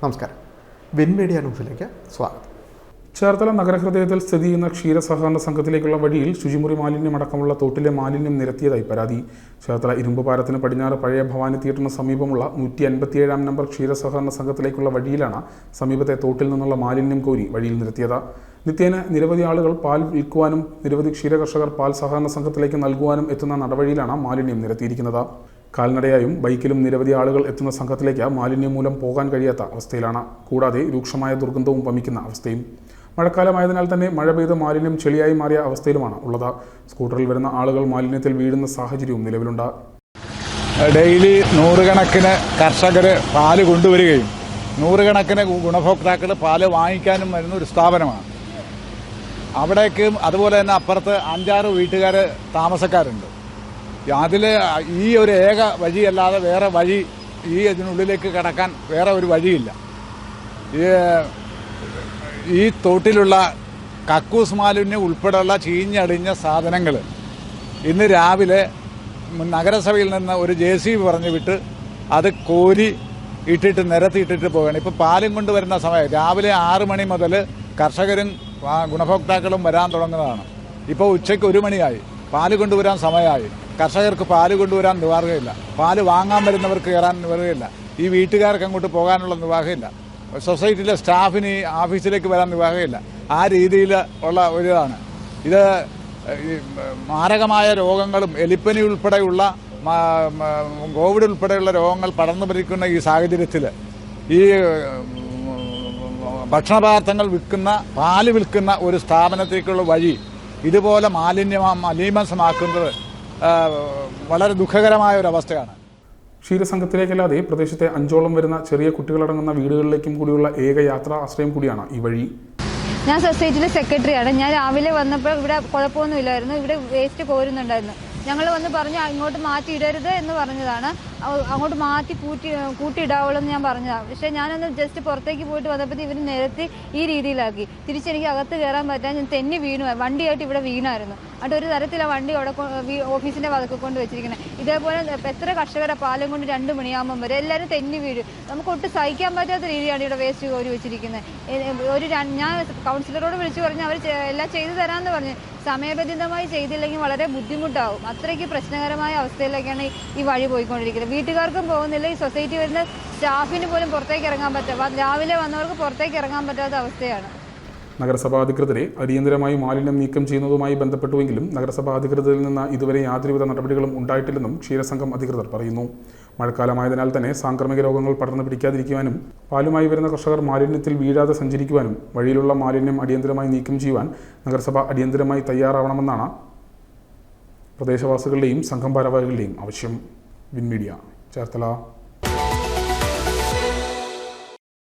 നമസ്കാരം. Win media ന്യൂസിലേക്ക് സ്വാഗതം. ചേർത്തല നഗരഹൃദയത്തിൽ സ്ഥിതി ചെയ്യുന്ന ക്ഷീര സഹകരണ സംഘത്തിലേക്കുള്ള വഴിയിൽ ശുചിമുറി മാലിന്യം അടക്കമുള്ള തോട്ടിലെ മാലിന്യം നിരത്തിയതായി പരാതി. ചേർത്തല ഇരുമ്പ് പടിഞ്ഞാറ് പഴയ ഭവാനി തിയേറ്ററിന് സമീപമുള്ള നൂറ്റി അൻപത്തിയേഴാം നമ്പർ ക്ഷീരസഹകരണ സംഘത്തിലേക്കുള്ള വഴിയിലാണ് സമീപത്തെ തോട്ടിൽ നിന്നുള്ള മാലിന്യം കോരി വഴിയിൽ നിരത്തിയത്. നിത്യേന നിരവധി ആളുകൾ പാൽ വിൽക്കുവാനും നിരവധി ക്ഷീരകർഷകർ പാൽ സഹകരണ സംഘത്തിലേക്ക് നൽകുവാനും എത്തുന്ന നടപടിയിലാണ് മാലിന്യം നിരത്തിയിരിക്കുന്നത്. കാൽനടയായും ബൈക്കിലും നിരവധി ആളുകൾ എത്തുന്ന സംഘത്തിലേക്ക് മാലിന്യം മൂലം പോകാൻ കഴിയാത്ത അവസ്ഥയിലാണ്. കൂടാതെ രൂക്ഷമായ ദുർഗന്ധവും വമിക്കുന്ന അവസ്ഥയും. മഴക്കാലമായതിനാൽ തന്നെ മഴ പെയ്ത് മാലിന്യം ചെളിയായി മാറിയ അവസ്ഥയിലുമാണ് ഉള്ളത്. സ്കൂട്ടറിൽ വരുന്ന ആളുകൾ മാലിന്യത്തിൽ വീഴുന്ന സാഹചര്യവും നിലവിലുണ്ട്. ഡെയിലി നൂറുകണക്കിന് കർഷകർ പാൽ കൊണ്ടുവരികയും നൂറുകണക്കിന് ഗുണഭോക്താക്കൾ പാൽ വാങ്ങിക്കാനും വരുന്ന ഒരു സ്ഥാപനമാണ്. അവിടേക്കും അതുപോലെ തന്നെ അപ്പുറത്ത് അഞ്ചാറ് വീട്ടുകാർ താമസക്കാരുണ്ട്. അതിൽ ഈ ഒരു ഏക വഴിയല്ലാതെ വേറെ വഴി ഈ ഇതിനുള്ളിലേക്ക് കടക്കാൻ വേറെ ഒരു വഴിയില്ല. ഈ തോട്ടിലുള്ള കക്കൂസ് മാലിന്യം ഉൾപ്പെടെയുള്ള ചീഞ്ഞടിഞ്ഞ സാധനങ്ങൾ ഇന്ന് രാവിലെ നഗരസഭയിൽ നിന്ന് ഒരു ജെ സി ബി പറഞ്ഞു വിട്ട് അത് കോരി ഇട്ടിട്ട് നിരത്തിയിട്ടിട്ട് പോവുകയാണ്. ഇപ്പോൾ പാലും കൊണ്ടുവരുന്ന സമയം. രാവിലെ ആറ് മണി മുതൽ കർഷകരും ഗുണഭോക്താക്കളും വരാൻ തുടങ്ങുന്നതാണ്. ഇപ്പോൾ ഉച്ചയ്ക്ക് ഒരു മണിയായി. പാൽ കൊണ്ടുവരാൻ സമയമായി. കർഷകർക്ക് പാൽ കൊണ്ടുവരാൻ നിവാർഗമില്ല പാൽ വാങ്ങാൻ വരുന്നവർക്ക് കയറാൻ നിവാർഗമില്ല ഈ വീട്ടുകാർക്ക് അങ്ങോട്ട് പോകാനുള്ള നിവാഹമില്ല സൊസൈറ്റിയിലെ സ്റ്റാഫിന് ഓഫീസിലേക്ക് വരാൻ നിവാഹമില്ല ആ രീതിയിൽ ഉള്ള ഒരു ഇതാണ് ഇത് മാരകമായ രോഗങ്ങളും എലിപ്പനി ഉൾപ്പെടെയുള്ള കോവിഡ് ഉൾപ്പെടെയുള്ള രോഗങ്ങൾ പടർന്നു പിടിക്കുന്ന ഈ സാഹചര്യത്തിൽ ഈ ഭക്ഷണപദാർത്ഥങ്ങൾ വിൽക്കുന്ന പാൽ വിൽക്കുന്ന ഒരു സ്ഥാപനത്തേക്കുള്ള വഴി ഇതുപോലെ മാലിന്യ മലീമസമാക്കുന്നത് വളരെ ദുഃഖകരമായ ഒരു അവസ്ഥയാണ് ക്ഷീരസംഘത്തിലേക്കല്ലാതെ പ്രദേശത്തെ അഞ്ചോളം വരുന്ന ചെറിയ കുട്ടികളടങ്ങുന്ന വീടുകളിലേക്കും കൂടിയുള്ള ഏക യാത്രാ ആശ്രയം കൂടിയാണ് ഈ വഴി. ഞാൻ സൊസൈറ്റിയിലെ സെക്രട്ടറിയാണ്. ഞാൻ രാവിലെ വന്നപ്പോൾ ഇവിടെ കുഴപ്പമൊന്നുമില്ലായിരുന്നു. ഇവിടെ വേസ്റ്റ് കോരുന്നുണ്ടായിരുന്നു. ഞങ്ങൾ വന്ന് പറഞ്ഞു ഇങ്ങോട്ട് മാറ്റി ഇടരുത് എന്ന് പറഞ്ഞതാണ്. അങ്ങോട്ട് മാറ്റി കൂട്ടി കൂട്ടിയിടാവുള്ളൂ എന്ന് ഞാൻ പറഞ്ഞതാണ് പക്ഷേ ഞാനൊന്ന് ജസ്റ്റ് പുറത്തേക്ക് പോയിട്ട് വന്നപ്പോൾ ഇവർ നിരത്തി ഈ രീതിയിലാക്കി. തിരിച്ചെനിക്ക് അകത്ത് കയറാൻ പറ്റാൻ ഞാൻ തെന്നി വീണു. വണ്ടിയായിട്ട് ഇവിടെ വീണായിരുന്നു. എന്നിട്ട് ഒരു തരത്തിൽ ആ വണ്ടി അവിടെ ഓഫീസിന്റെ വതക്ക് കൊണ്ട് വെച്ചിരിക്കുന്നത് ഇതേപോലെ എത്ര കർഷകരെ പാലം കൊണ്ട് രണ്ട് മണിയാകുമ്പം വരെ എല്ലാവരും തെന്നി വീഴും. നമുക്ക് ഒട്ടും സഹിക്കാൻ പറ്റാത്ത രീതിയാണ് ഇവിടെ വേസ്റ്റ് കോരി വെച്ചിരിക്കുന്നത് ഒരു ഞാൻ കൗൺസിലറോട് വിളിച്ചു പറഞ്ഞു അവർ എല്ലാം ചെയ്തു തരാമെന്ന് പറഞ്ഞു. സമയബന്ധിതമായി ചെയ്തില്ലെങ്കിൽ വളരെ ബുദ്ധിമുട്ടാവും. അത്രയ്ക്ക് പ്രശ്നകരമായ അവസ്ഥയിലേക്കാണ് ഈ- വഴി പോയിക്കൊണ്ടിരിക്കുന്നത്. വീട്ടുകാർക്കും പോകുന്നില്ല. ഈ സൊസൈറ്റി വരുന്ന സ്റ്റാഫിന് പോലും പുറത്തേക്ക് ഇറങ്ങാൻ പറ്റാ രാവിലെ വന്നവർക്ക് പുറത്തേക്ക് ഇറങ്ങാൻ പറ്റാത്ത അവസ്ഥയാണ്. നഗരസഭാ അധികൃതരെ അടിയന്തരമായി മാലിന്യം നീക്കം ചെയ്യുന്നതുമായി ബന്ധപ്പെട്ടുവെങ്കിലും നഗരസഭാ അധികൃതരിൽ നിന്ന് ഇതുവരെ യാതൊരുവിധ നടപടികളും ഉണ്ടായിട്ടില്ലെന്നും ക്ഷീരസംഘം അധികൃതർ പറയുന്നു. മഴക്കാലമായതിനാൽ തന്നെ സാംക്രമിക രോഗങ്ങൾ പടർന്നു പിടിക്കാതിരിക്കുവാനും പാലുമായി വരുന്ന കർഷകർ മാലിന്യത്തിൽ വീഴാതെ സഞ്ചരിക്കുവാനും വഴിയിലുള്ള മാലിന്യം അടിയന്തരമായി നീക്കം ചെയ്യുവാൻ നഗരസഭ അടിയന്തരമായി തയ്യാറാവണമെന്നാണ് പ്രദേശവാസികളുടെയും സംഘം ഭാരവാഹികളുടെയും ആവശ്യം. വിൻമീഡിയ. ചേർത്തല.